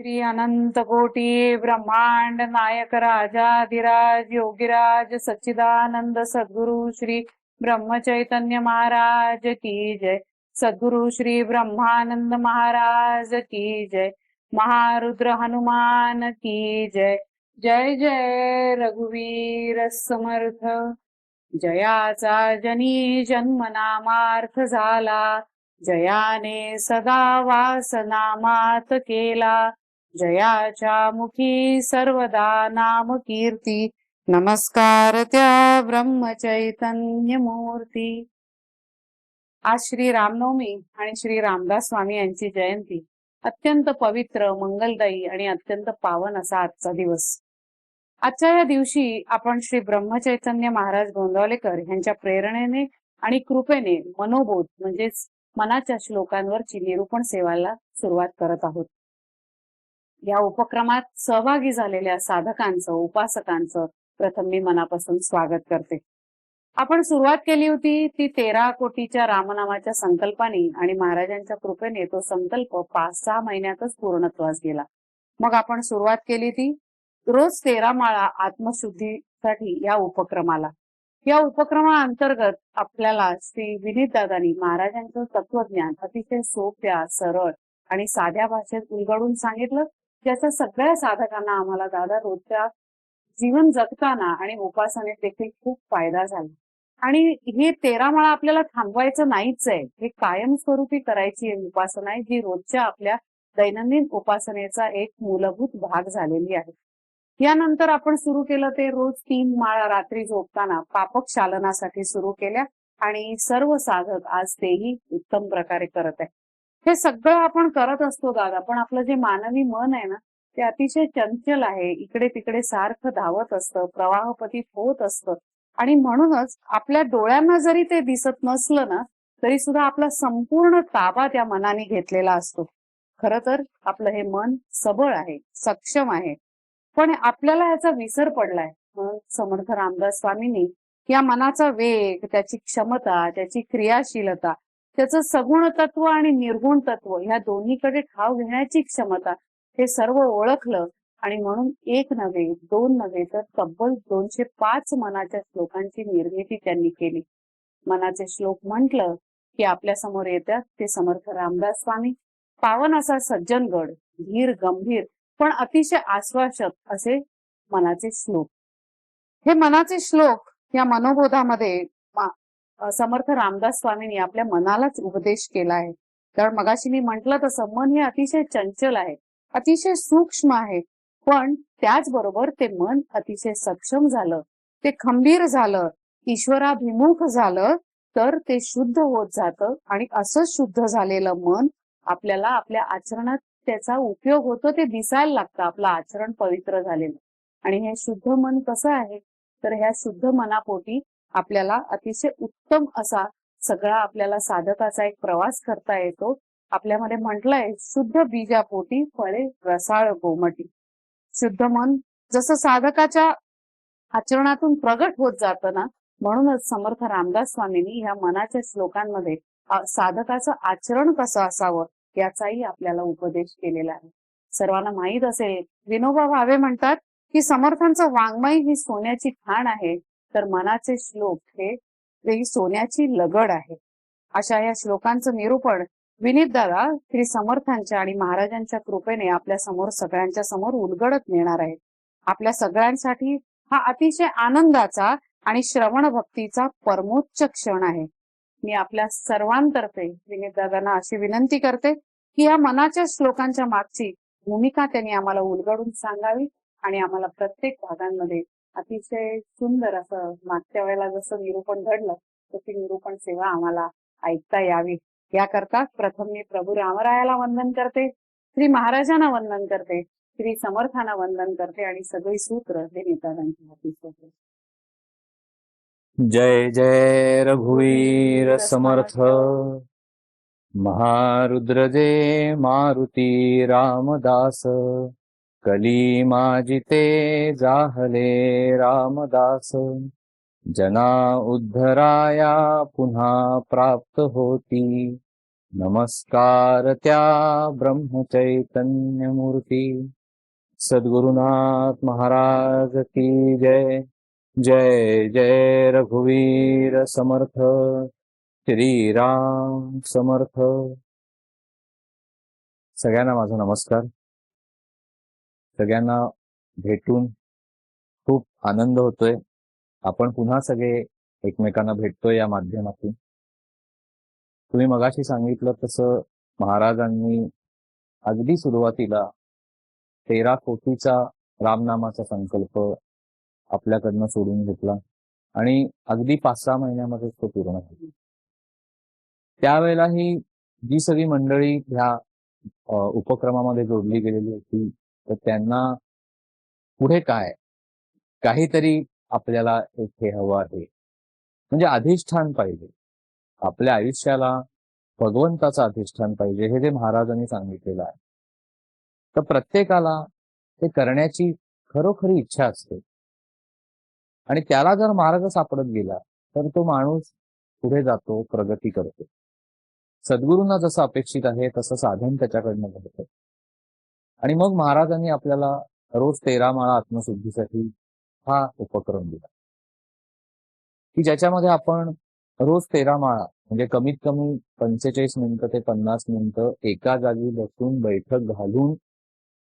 श्री अनंत कोटी ब्रह्मांड नायक राजाधिराज योगीराज सच्चिदानंद सद्गुरु श्री ब्रह्मचैतन्य महाराज की जय. सद्गुरु श्री ब्रह्मानंद महाराज की जय. महारुद्र हनुमान की जय. जय जय रघुवीर समर्थ. जयाचा जनी जन्मनामार्थ झाला. जयाने सदा वासनामात केला. जयाच्या मुखी सर्वदा नाम कीर्ती नमस्कार त्या ब्रह्मचैतन्य मूर्ती आज श्री रामनवमी आणि श्री रामदास स्वामी यांची जयंती. अत्यंत पवित्र मंगलदायी आणि अत्यंत पावन असा आजचा दिवस. आजच्या या दिवशी आपण श्री ब्रह्मचैतन्य महाराज गोंदवलेकर यांच्या प्रेरणेने आणि कृपेने मनोबोध म्हणजेच मनाच्या श्लोकांवरची निरूपण सेवाला सुरुवात करत आहोत. या उपक्रमात सहभागी झालेल्या साधकांचं उपासकांचं प्रथम मी मनापासून स्वागत करते. आपण सुरुवात केली होती ती तेरा कोटीच्या रामनामाच्या संकल्पाने आणि महाराजांच्या कृपेने तो संकल्प पाच सहा महिन्यातच पूर्णत्वास गेला. मग आपण सुरुवात केली ती रोज तेरा माळा आत्मशुद्धीसाठी या उपक्रमाला. या उपक्रमाअंतर्गत आपल्याला श्री विनीत दादानी महाराजांचं तत्वज्ञान अतिशय सोप्या सरळ आणि साध्या भाषेत उलगडून सांगितलं ज्याचा सगळ्या साधकांना आम्हाला दादा रोजच्या जीवन जगताना आणि उपासनेत देखील खूप फायदा झाला. आणि हे तेरा माळा आपल्याला थांबवायचं नाहीच आहे. हे कायमस्वरूपी करायची उपासना आहे जी रोजच्या आपल्या दैनंदिन उपासनेचा एक मूलभूत भाग झालेली आहे. यानंतर आपण सुरू केलं ते रोज तीन माळा रात्री झोपताना पापक शालनासाठी सुरू केल्या आणि सर्व साधक आज तेही उत्तम प्रकारे करत आहे हे सगळं आपण करत असतो दादा पण आपलं जे मानवी मन आहे ना ते अतिशय चंचल आहे. इकडे तिकडे सारखं धावत असतं प्रवाहपतीत होत असतं. आणि म्हणूनच आपल्या डोळ्यांना जरी ते दिसत नसलं ना तरी सुद्धा आपला संपूर्ण ताबा त्या मनाने घेतलेला असतो. खर तर आपलं हे मन सबळ आहे सक्षम आहे. पण आपल्याला याचा विसर पडलाय. म्हणून समर्थ रामदास स्वामींनी या मनाचा वेग त्याची क्षमता त्याची क्रियाशीलता त्याचं सगुण तत्व आणि निर्गुण तत्व ह्या दोन्हीकडे ठाव घेण्याची क्षमता हे सर्व ओळखलं. आणि म्हणून एक नव्हे दोन नव्हे तर तब्बल दोनशे पाच मनाच्या श्लोकांची निर्मिती त्यांनी केली. मनाचे श्लोक म्हटलं की आपल्यासमोर येतात ते समर्थ रामदास स्वामी. पावन असा सज्जनगड धीर गंभीर पण अतिशय आश्वासक असे मनाचे श्लोक. हे मनाचे श्लोक या मनोबोधामध्ये मा- समर्थ रामदास स्वामींनी आपल्या मनालाच उपदेश केला आहे. कारण मगाशी मी म्हंटल तसं मन हे अतिशय चंचल आहे अतिशय सूक्ष्म आहे. पण त्याचबरोबर ते मन अतिशय सक्षम झालं ते खंबीर झालं ईश्वराभिमुख झालं तर ते शुद्ध होत जातं आणि असं शुद्ध झालेलं मन आपल्याला आपल्या आचरणात त्याचा उपयोग होतो ते दिसायला लागतं आपलं आचरण पवित्र झालेलं. आणि हे शुद्ध मन कसं आहे? तर ह्या शुद्ध मनापोटी आपल्याला अतिशय उत्तम असा सगळा आपल्याला साधकाचा एक प्रवास करता येतो. आपल्यामध्ये म्हटलंय शुद्ध बीजापोटी फळे रसाळ गोमटी. शुद्ध मन जसं साधकाच्या आचरणातून प्रगट होत जातं ना म्हणूनच समर्थ रामदास स्वामींनी ह्या मनाच्या श्लोकांमध्ये साधकाचं आचरण कसं असावं याचाही आपल्याला उपदेश केलेला आहे. सर्वांना माहीत असेल विनोबा भावे म्हणतात की समर्थांचं वाङ्मय ही सोन्याची खाण आहे. तर मनाचे श्लोक हे ही सोन्याची लगड आहे. अशा या श्लोकांचं निरूपण विनीत दादा श्री समर्थांच्या आणि महाराजांच्या कृपेने आपल्यासमोर सगळ्यांच्या समोर उलगडत नेणार आहे आपल्या सगळ्यांसाठी हा अतिशय आनंदाचा आणि श्रवण भक्तीचा परमोच्च क्षण आहे. मी आपल्या सर्वांतर्फे विनीत दादांना अशी विनंती करते की या मनाच्या श्लोकांच्या मागची भूमिका त्यांनी आम्हाला उलगडून सांगावी आणि आम्हाला प्रत्येक भागांमध्ये अतिशय सुंदर असं मागच्या वेळेला जसं निरूपण घडलं तशी निरूपण सेवा आम्हाला ऐकता यावी. याकरता प्रथम मी प्रभू रामरायाला वंदन करते श्री महाराजांना वंदन करते श्री समर्थांना वंदन करते आणि सगळी सूत्र हे नेताजांच्या हाती सोडते जय जय रघुवीर समर्थ महारुद्र जे मारुती रामदास कली माजिते जाहले रामदास जना उद्धराया पुन्हा प्राप्त होती. नमस्कार त्या ब्रह्मचैतन्यमूर्ती. सद्गुरुनाथ महाराज की जय. जय जय रघुवीर समर्थ. श्रीराम समर्थ. सगळ्यांना माझा नमस्कार. सगळ्यांना भेटून खूप आनंद होतोय. आपण पुन्हा सगळे एकमेकांना भेटतोय या माध्यमातून. तुम्ही मगाशी सांगितलं तसं महाराजांनी अगदी सुरुवातीला तेरा कोटीचा रामनामाचा संकल्प आपल्याकडनं सोडून घेतला आणि अगदी पाच सहा महिन्यामध्येच तो पूर्ण झाला. त्यावेळेला ही जी सगळी मंडळी ह्या उपक्रमामध्ये जोडली गेलेली होती तर त्यांना पुढे काय? काहीतरी आपल्याला एक हे हवं आहे. म्हणजे अधिष्ठान पाहिजे. आपल्या आयुष्याला भगवंताचं अधिष्ठान पाहिजे हे जे महाराजांनी सांगितलेलं आहे. तर प्रत्येकाला ते करण्याची खरोखरी इच्छा असते. आणि त्याला जर मार्ग सापडत गेला तर तो माणूस पुढे जातो प्रगती करतो. सद्गुरूंना जसं अपेक्षित आहे तसं साधन त्याच्याकडनं घडतं. आणि मग महाराजांनी आपल्याला रोज तेरा माळा आत्मशुद्धीसाठी हा उपक्रम दिला. की ज्याच्यामध्ये आपण रोज तेरा माळा म्हणजे कमीत कमी पंचेचाळीस मिनिटं ते पन्नास मिनिटं एका जागी बसून बैठक घालून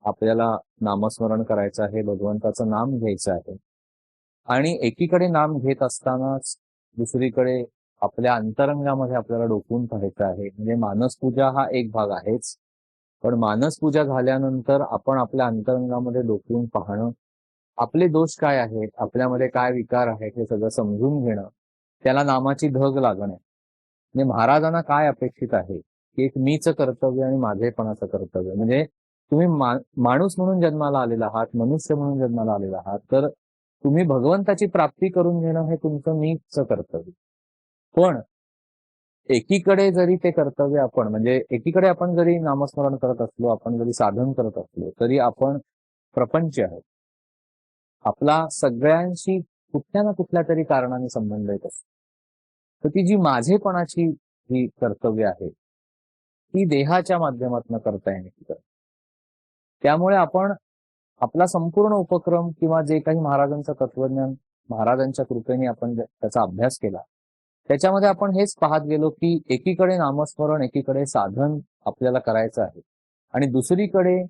आपल्याला नामस्मरण करायचं आहे भगवंताचं नाम घ्यायचं आहे. आणि एकीकडे नाम घेत असतानाच दुसरीकडे आपल्या अंतरंगामध्ये आपल्याला डोकून पाहायचं आहे. म्हणजे मानसपूजा हा एक भाग आहेच. पण मानसपूजा झाल्यानंतर आपण आपल्या अंतरंगामध्ये डोकून पाहणं आपले दोष काय आहेत आपल्यामध्ये काय विकार आहेत हे सगळं समजून घेणं त्याला नामाची धग लागणे. म्हणजे महाराजांना काय अपेक्षित आहे? की एक मीच कर्तव्य आणि माझेपणाचं कर्तव्य. म्हणजे तुम्ही मा- माणूस म्हणून जन्माला आलेला आहात मनुष्य म्हणून जन्माला आलेला आहात तर तुम्ही भगवंताची प्राप्ती करून घेणं हे तुमचं मीच कर्तव्य. पण एकीकडे जरी ते कर्तव्य आपण म्हणजे एकीकडे आपण जरी नामस्मरण करत असलो आपण जरी साधन करत असलो तरी आपण प्रपंच आहे. आपला सगळ्यांशी कुठल्या ना कुठल्या तरी कारणाने संबंध येत असतो. तर ती जी माझेपणाची ही कर्तव्य आहे ती देहाच्या माध्यमातून करता येणे त्यामुळे आपण आपला संपूर्ण उपक्रम किंवा जे काही महाराजांचं तत्वज्ञान महाराजांच्या कृपेने आपण त्याचा अभ्यास केला त्याच्यामध्ये आपण हेच पाहत गेलो की एकीकडे नामस्मरण एकीकडे साधन आपल्याला करायचं आहे. आणि दुसरीकडे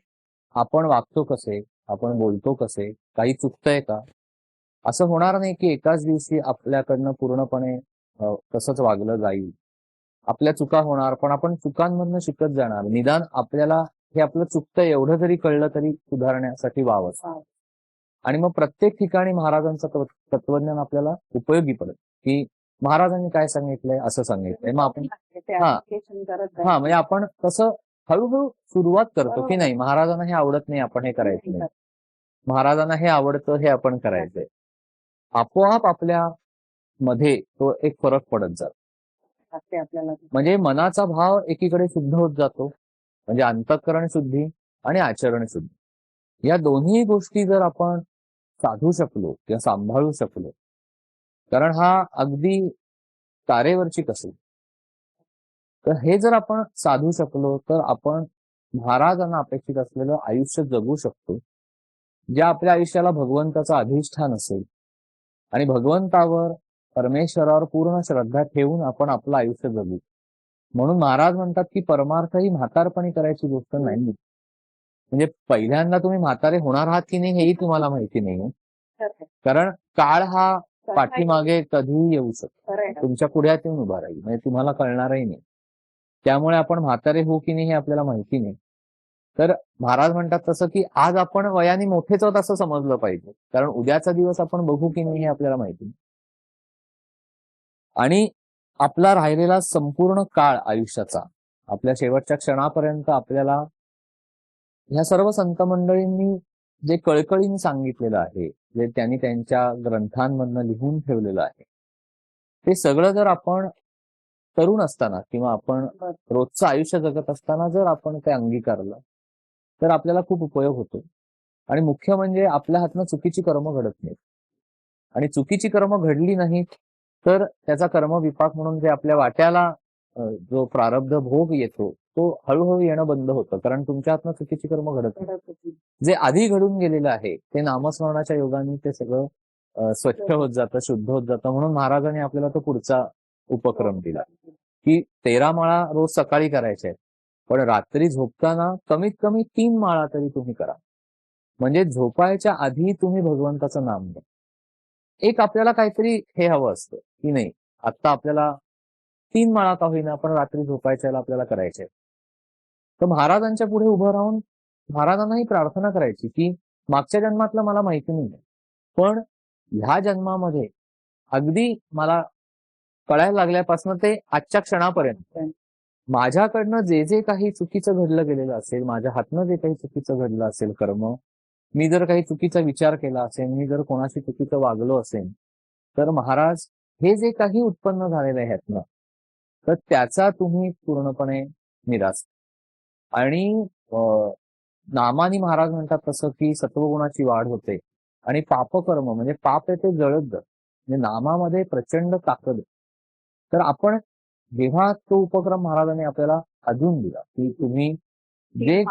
आपण वागतो कसे आपण बोलतो कसे काही चुकतंय का? असं होणार नाही की एकाच दिवशी आपल्याकडनं पूर्णपणे तसंच वागलं जाईल. आपल्या चुका होणार पण आपण चुकांमधनं शिकत जाणार. निदान आपल्याला हे आपलं चुकतंय एवढं जरी कळलं तरी सुधारण्यासाठी वावं. आणि मग प्रत्येक ठिकाणी महाराजांचं तत्व- तत्वज्ञान आपल्याला उपयोगी पडत की महाराजांनी काय सांगितलंय? असं सांगितलंय. मग आपण हा. हा म्हणजे आपण कसं हळूहळू सुरुवात करतो की नाही? महाराजांना हे आवडत नाही आपण हे करायचं नाही. महाराजांना हे आवडतं हे आपण करायचंय. आपोआप आपल्या मध्ये तो एक फरक पडत जातो. म्हणजे मनाचा भाव एकीकडे शुद्ध होत जातो. म्हणजे अंतःकरण शुद्धी आणि आचरण शुद्धी. या दोन्ही गोष्टी जर आपण साधू शकलो किंवा सांभाळू शकलो कारण हा अगदी तारेवरची कसोटी तर हे जर आपण साधू शकलो तर आपण महाराजांना अपेक्षित असलेलं आयुष्य जगू शकतो ज्या आपल्या आयुष्याला भगवंताचं अधिष्ठान असेल. आणि भगवंतावर परमेश्वरावर पूर्ण श्रद्धा ठेवून आपण आपलं आयुष्य जगू. म्हणून महाराज म्हणतात की परमार्थ ही म्हातारपणी करायची गोष्ट नाही. म्हणजे पहिल्यांदा तुम्ही म्हातारे होणार आहात की नाही हेही तुम्हाला माहिती नाही. कारण काळ हा पाठीमागे कधीही येऊ शकतो तुमच्या पुढ्यात येऊन उभा राहील. म्हणजे तुम्हाला कळणारही नाही. त्यामुळे आपण म्हातारे हो की नाही हे आपल्याला माहिती नाही. तर महाराज म्हणतात तसं की आज आपण वयाने मोठेच आहोत असं समजलं पाहिजे. कारण उद्याचा दिवस आपण बघू की नाही हे आपल्याला माहिती नाही. आणि आपला राहिलेला संपूर्ण काळ आयुष्याचा आपल्या शेवटच्या क्षणापर्यंत आपल्याला ह्या सर्व संत मंडळींनी जे कळकळीने सांगितलेलं आहे जे त्यांनी त्यांच्या ग्रंथांमधनं लिहून ठेवलेलं आहे ते सगळं जर आपण तरुण असताना किंवा आपण रोजचं आयुष्य जगत असताना जर आपण ते अंगीकारलं तर आपल्याला खूप उपयोग होतो. आणि मुख्य म्हणजे आपल्या हातनं चुकीची कर्म घडत नाहीत. आणि चुकीची कर्म घडली नाहीत तर त्याचा कर्मविपाक म्हणून जे आपल्या वाट्याला जो प्रारब्ध भोग येतो तो हळूहळू येणं बंद होतं. कारण तुमच्या हातनं चुकीची कर्म घडत. जे आधी घडून गेलेलं आहे ते नामस्मरणाच्या योगाने ते सगळं स्वच्छ होत जातं शुद्ध होत जातं. म्हणून महाराजांनी आपल्याला तो पुढचा उपक्रम दिला. की तेरा माळा रोज सकाळी करायच्या आहेत. पण रात्री झोपताना कमीत कमी तीन माळा तरी तुम्ही करा. म्हणजे झोपायच्या आधी तुम्ही भगवंताचं नाम घ्या. एक आपल्याला काहीतरी हे हवं असतं की नाही आता आपल्याला तीन माळा का होईना पण रात्री झोपायच्या आपल्याला करायचे तर महाराजांच्या पुढे उभं राहून महाराजांना ही प्रार्थना करायची की मागच्या जन्मातलं मला माहिती नाही. पण ह्या जन्मामध्ये अगदी मला कळायला लागल्यापासून ते आजच्या क्षणापर्यंत. माझ्याकडनं जे जे काही चुकीचं घडलं गेलेलं असेल माझ्या हातनं जे काही चुकीचं घडलं असेल कर्म मी जर काही चुकीचा विचार केला असेल मी जर कोणाशी चुकीचं वागलो असेल तर महाराज हे जे काही उत्पन्न झालेलं आहे ह्यातनं तर त्याचा तुम्ही पूर्णपणे निराश आणि नामानी महाराज म्हणतात तसं की सत्वगुणाची वाढ होते. आणि पापकर्म म्हणजे पाप आहे ते जळत जात. म्हणजे नामामध्ये प्रचंड ताकद. तर आपण जेव्हा तो उपक्रम महाराजांनी आपल्याला अजून दिला की तुम्ही जे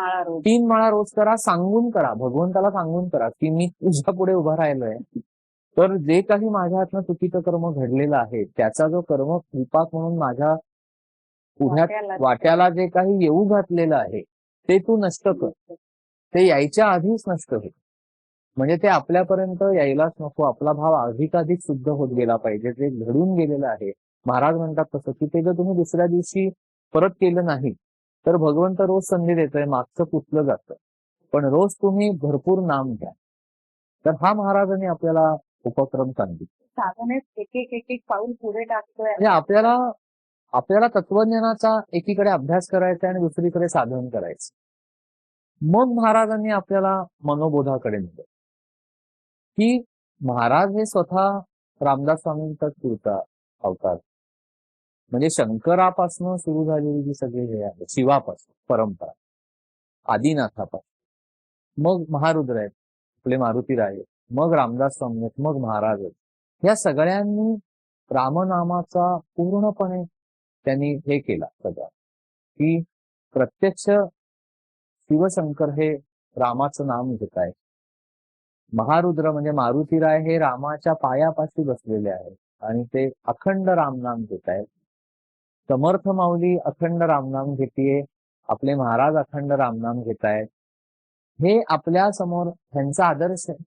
तीन माळा रोज करा सांगून करा भगवंताला सांगून करा की मी तुझ्या पुढे उभा राहिलोय. तर जे काही माझ्या हातनं चुकीचं कर्म घडलेलं आहे त्याचा जो कर्म कृपाक म्हणून माझ्या पुढ्यात वाट्याला जे काही येऊ घातलेलं आहे ते तू नष्ट कर. ते यायच्या आधीच नष्ट होईल. म्हणजे ते आपल्यापर्यंत यायलाच नको. आपला भाव अधिकाधिक शुद्ध होत गेला पाहिजे. जे घडून गेलेलं आहे महाराज म्हणतात तसं की ते जर तुम्ही दुसऱ्या दिवशी परत केलं नाही तर भगवंत रोज संधी देतोय मागचं पुसलं जातं. पण रोज तुम्ही भरपूर नाम घ्या. तर हा महाराजांनी आपल्याला उपक्रम सांगितला. साधनेत एक एक एक एक पाऊल पुढे टाकतोय. म्हणजे आपल्याला आपल्याला तत्वज्ञानाचा एकीकडे अभ्यास करायचा आणि दुसरीकडे साधन करायचं. मग महाराजांनी आपल्याला मनोबोधाकडे नेलं. की महाराज हे स्वतः रामदास स्वामींचा पुरता अवतार. म्हणजे शंकरापासून सुरू झालेली जी सगळी हे आहे शिवापासून परंपरा आदिनाथापासून. मग महारुद्र आहेत आपले मारुतीराय आहेत, मग रामदास स्वामी आहेत मग महाराज आहेत. या सगळ्यांनी रामनामाचा पूर्णपणे त्यांनी हे केला सगळं. की प्रत्यक्ष शिवशंकर हे रामाचं नाम घेत आहे महारुद्र म्हणजे मारुतीराय हे रामाच्या पायापाशी बसलेले आहेत आणि ते अखंड रामनाम घेत आहेत. समर्थ माऊली अखंड रामनाम घेतीये. आपले महाराज अखंड रामनाम घेत आहेत. हे आपल्यासमोर त्यांचा आदर्श आहे.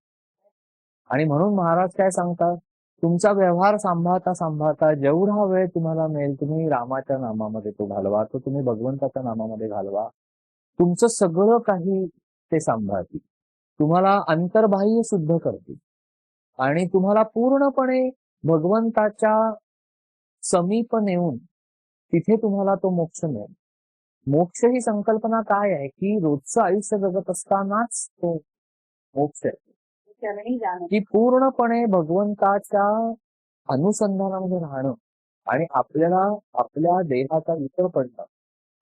आणि म्हणून महाराज काय सांगतात? तुमचा व्यवहार सांभाळता सांभाळता जेवढा वेळ तुम्हाला मिळेल तुम्ही रामाच्या नामामध्ये तो घालवा तो तुम्ही भगवंताच्या नामामध्ये घालवा. तुमचं सगळं काही ते सांभाळतील. तुम्हाला अंतर्बाह्य शुद्ध करतील. आणि तुम्हाला पूर्णपणे भगवंताच्या समीप नेऊन तिथे तुम्हाला तो मोक्ष मिळेल. मोक्ष ही संकल्पना काय आहे? की रोजचं आयुष्य जगत असतानाच तो मोक्ष आहे. चरणी जाणं की पूर्णपणे भगवंताच्या अनुसंधानामध्ये राहणं आणि आपल्याला आपल्या देहाचा विसर पडणं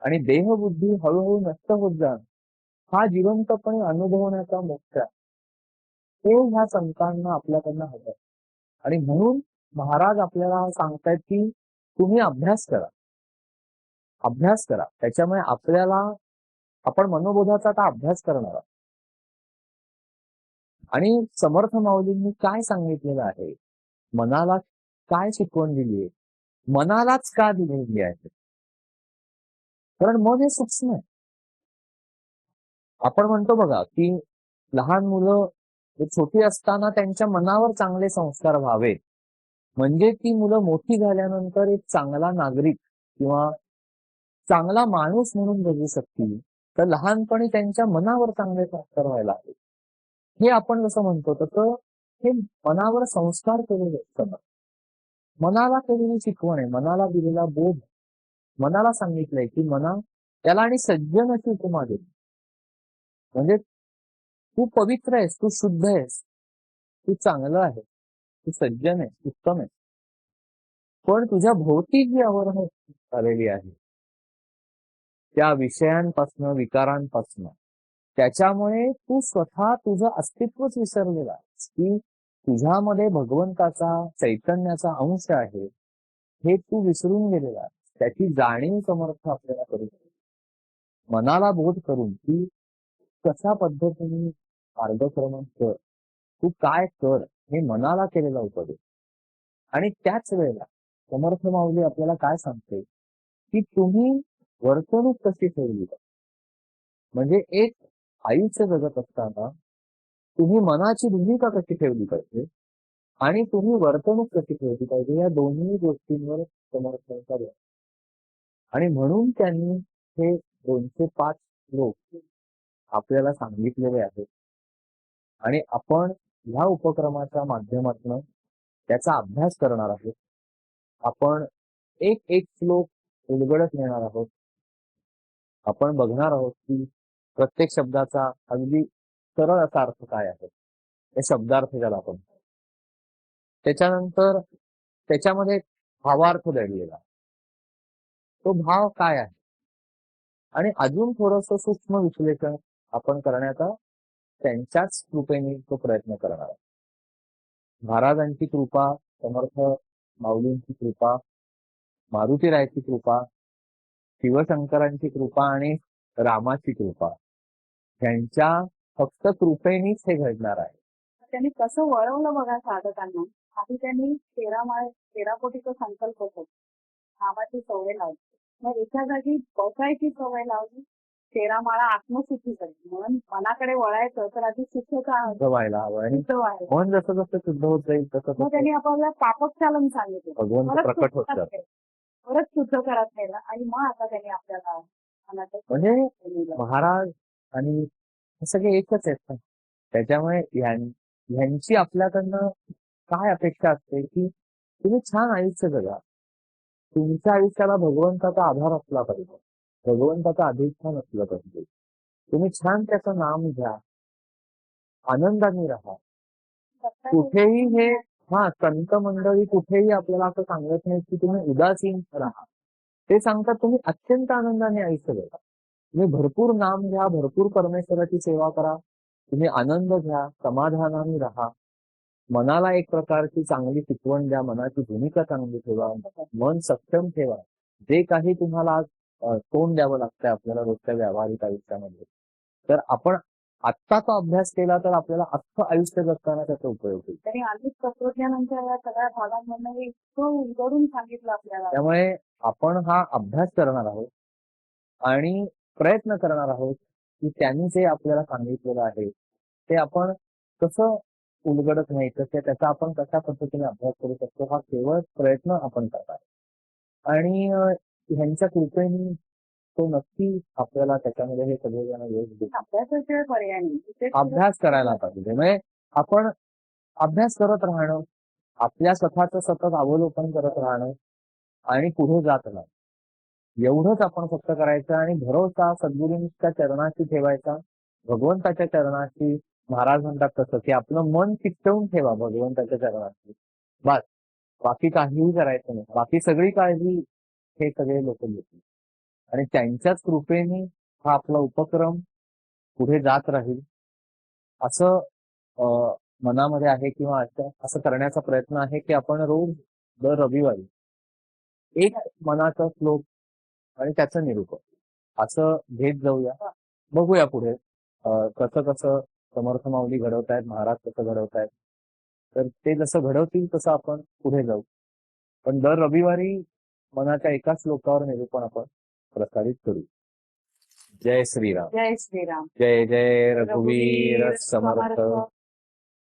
आणि देहबुद्धी हळूहळू नष्ट होत जाणं हा जिवंतपणे अनुभवण्याचा मोक्ष आहे. तो ह्या संतांना आपल्याकडनं हवं आणि म्हणून महाराज आपल्याला सांगतायत की तुम्ही अभ्यास करा. अभ्यास करा. त्याच्यामुळे आपल्याला आपण मनोबोधाचा आता अभ्यास करणार आहोत. आणि समर्थ माऊलींनी काय सांगितलेलं आहे? मनाला काय शिकवण दिली आहे? मनालाच का दिलेली आहे? कारण मन हे सूक्ष्म आहे. आपण म्हणतो बघा की लहान मुलं छोटी असताना त्यांच्या मनावर चांगले संस्कार व्हावेत म्हणजे ती मुलं मोठी झाल्यानंतर एक चांगला नागरिक किंवा चांगला माणूस म्हणून जगू शकतील. तर लहानपणी त्यांच्या मनावर चांगले संस्कार व्हायला हवे. हे आपण जसं म्हणतो तसं हे मनावर संस्कार केलेले असतात मनाला केलेली शिकवण आहे मनाला दिलेला बोध. मनाला सांगितलंय की मना त्याला आणि सज्जन अशी उपमा दिली म्हणजे तू पवित्र आहेस तू शुद्ध आहेस तू चांगलं आहे तू सज्जन आहेस उत्तम आहेस. पण तुझ्या भोवती जी आवरण झालेली आहे त्या विषयांपासनं विकारांपासनं त्याच्यामुळे तू स्वतः तुझं अस्तित्वच विसरलेला की तुझ्यामध्ये भगवंताचा चैतन्याचा अंश आहे हे तू विसरून गेलेला त्याची जाणीव समर्थ आपल्याला करू मनाला बोध करून की कशा पद्धतीने मार्गक्रमण कर तू काय कर हे मनाला केलेला उपदेश. आणि त्याच वेळेला समर्थ माऊली आपल्याला काय सांगते? की तुम्ही वर्तणूक कशी ठेवली? म्हणजे एक आयुष्य जगत असताना तुम्ही मनाची भूमिका कशी ठेवली पाहिजे? आणि तुम्ही वर्तणूक कशी ठेवली पाहिजे? या दोन्ही गोष्टींवर समर्थन भर आणि म्हणून त्यांनी हे दोनशे पाच श्लोक आपल्याला सांगितलेले आहेत. आणि आपण ह्या उपक्रमाच्या माध्यमातून त्याचा अभ्यास करणार आहोत. आपण एक एक श्लोक उलगडत नेणार आहोत. आपण बघणार आहोत की प्रत्येक शब्दाचा अगदी सरळ असा अर्थ काय आहे? हे शब्दार्थ ज्याला आपण त्याच्यानंतर त्याच्यामध्ये भावार्थ दडलेला तो भाव काय आहे? आणि अजून थोडस सूक्ष्म विश्लेषण आपण करण्याचा त्यांच्याच कृपेने तो प्रयत्न करणार आहे. महाराजांची कृपा समर्थ माऊलींची कृपा मारुतीरायची कृपा शिवशंकरांची कृपा आणि रामाची कृपा. ह्यांच्या फक्त कृपेनेच हे घडणार आहे. त्यांनी कसं वळवलं बघा साधकांना. आधी त्यांनी तेरा माळ तेरा कोटीचा संकल्प होतो. नामाची सवय लावली. मग एका जागी बसायची सवय लावली. तेरा माळा आत्मशुद्धी करते म्हणून मनाकडे वळायचं तर आधी शुद्धता शुद्ध व्हायला हवं आणि शुद्ध मन जसं जसं शुद्ध होत जाईल तसं मग त्यांनी आपल्याला पापक्षालन सांगितलं. भगवंत परत प्रकट शुद्ध होत करत जातात गेलं. परत शुद्ध करत आणि मग आता त्यांनी आपल्याला म्हणजे महाराज आणि हे सगळे एकच आहेत ना त्याच्यामुळे यांची आपल्याकडनं काय अपेक्षा असते की तुम्ही छान आयुष्य जगा. तुमच्या आयुष्याला भगवंताचा आधार असला पाहिजे. भगवंताचा अधिष्ठान असलं पाहिजे. तुम्ही छान त्याचं नाम घ्या. आनंदाने राहा. कुठेही हे हा संत मंडळी कुठेही आपल्याला असं सांगत नाही की तुम्ही उदासीन राहा. ते सांगतात तुम्ही अत्यंत आनंदाने आयुष्य जगा तुम्ही भरपूर नाम घ्या भरपूर परमेश्वराची सेवा करा. तुम्ही आनंद घ्या समाधानाने राहा. मनाला एक प्रकारची चांगली शिकवण द्या मनाची भूमिका चांगली ठेवा मन सक्षम ठेवा. जे काही तुम्हाला आज तोंड द्यावं लागतंय आपल्याला रोजच्या व्यावहारिक आयुष्यामध्ये. तर आपण आत्ताचा अभ्यास केला तर आपल्याला अख्खं आयुष्य जगताना त्याचा उपयोग होईल. त्यांनी अनेक तत्वज्ञानांच्या या सगळ्या भागांमधनं इतकं उलगडून सांगितलं आपल्याला. त्यामुळे आपण हा अभ्यास करणार आहोत आणि प्रयत्न करणार आहोत की त्यांनी जे आपल्याला सांगितलेलं आहे ते आपण कसं उलगडत नाही कसे त्याचा आपण कशा पद्धतीने अभ्यास करू शकतो हा केवळ प्रयत्न आपण करत आहे आणि ह्यांच्या कृपेने तो नक्की आपल्याला त्याच्यामध्ये हे सगळेजण यश नाही तिथे अभ्यास करायला पाहिजे. म्हणजे आपण अभ्यास करत राहणं आपल्या स्वतःचं सतत अवलोकन करत राहणं आणि पुढे जात राहणं एवढंच आपण फक्त करायचं आणि भरोसा सद्गुरूंच्या चरणाशी ठेवायचा. भगवंताच्या चरणाशी महाराज म्हणतात तसं की आपलं मन चिकटवून ठेवा भगवंताच्या चरणाशी. बस. बाकी काहीही करायचं नाही. बाकी सगळी काळजी हे सगळे लोक घेतील. आणि त्यांच्याच कृपेने हा आपला उपक्रम पुढे जात राहील. असं मनामध्ये आहे किंवा असं करण्याचा प्रयत्न आहे की आपण रोज दर रविवारी एक मनाचा श्लोक आणि त्याचं निरूपण. असं घेत जाऊया. बघूया पुढे. कसं कसं समर्थ माऊली घडवतायत महाराज कसं घडवतायत. तर ते जसं घडवतील तसं आपण पुढे जाऊ. पण दर रविवारी मनाच्या एका श्लोकावर निरूपण आपण प्रसारित करू. जय श्रीराम. जय श्रीराम. जय जय रघुवीर समर्थ.